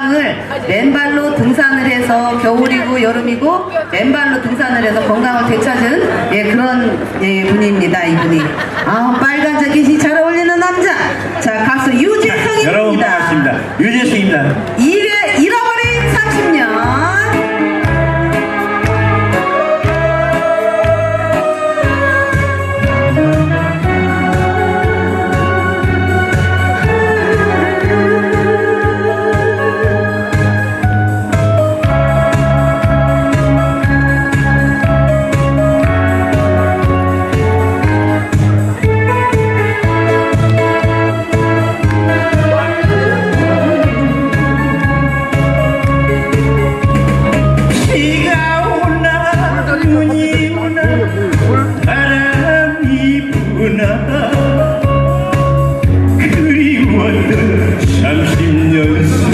을 맨발로 등산을 해서 겨울이고 여름이고 맨발로 등산을 해서 건강을 되찾은 예, 그런 예, 분입니다 이분이. 아 빨간 자켓이 잘 어울리는 남자. 자 가수. 유재석입니다. 여러분 반갑습니다. 유재석입니다. 그리웠던 30년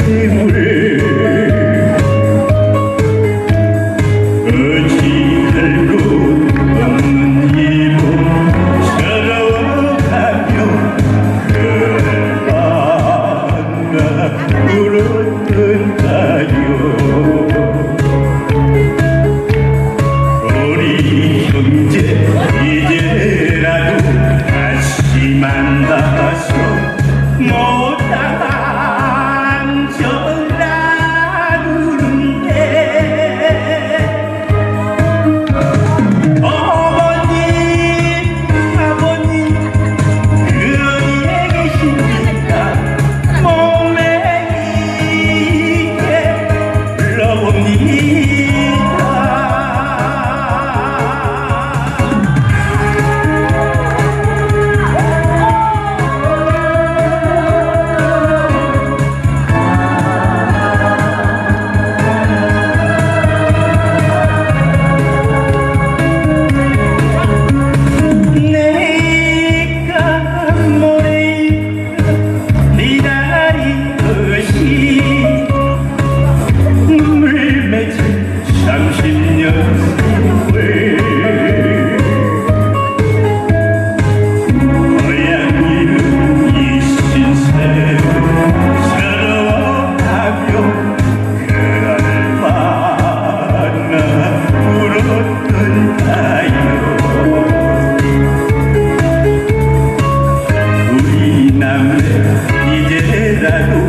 la.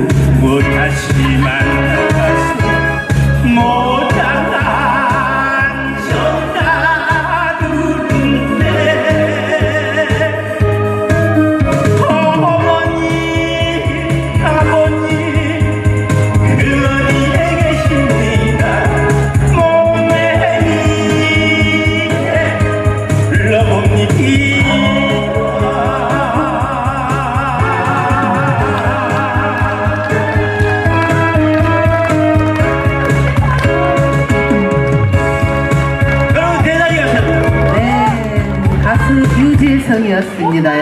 യാ സിഞ്ഞിതായ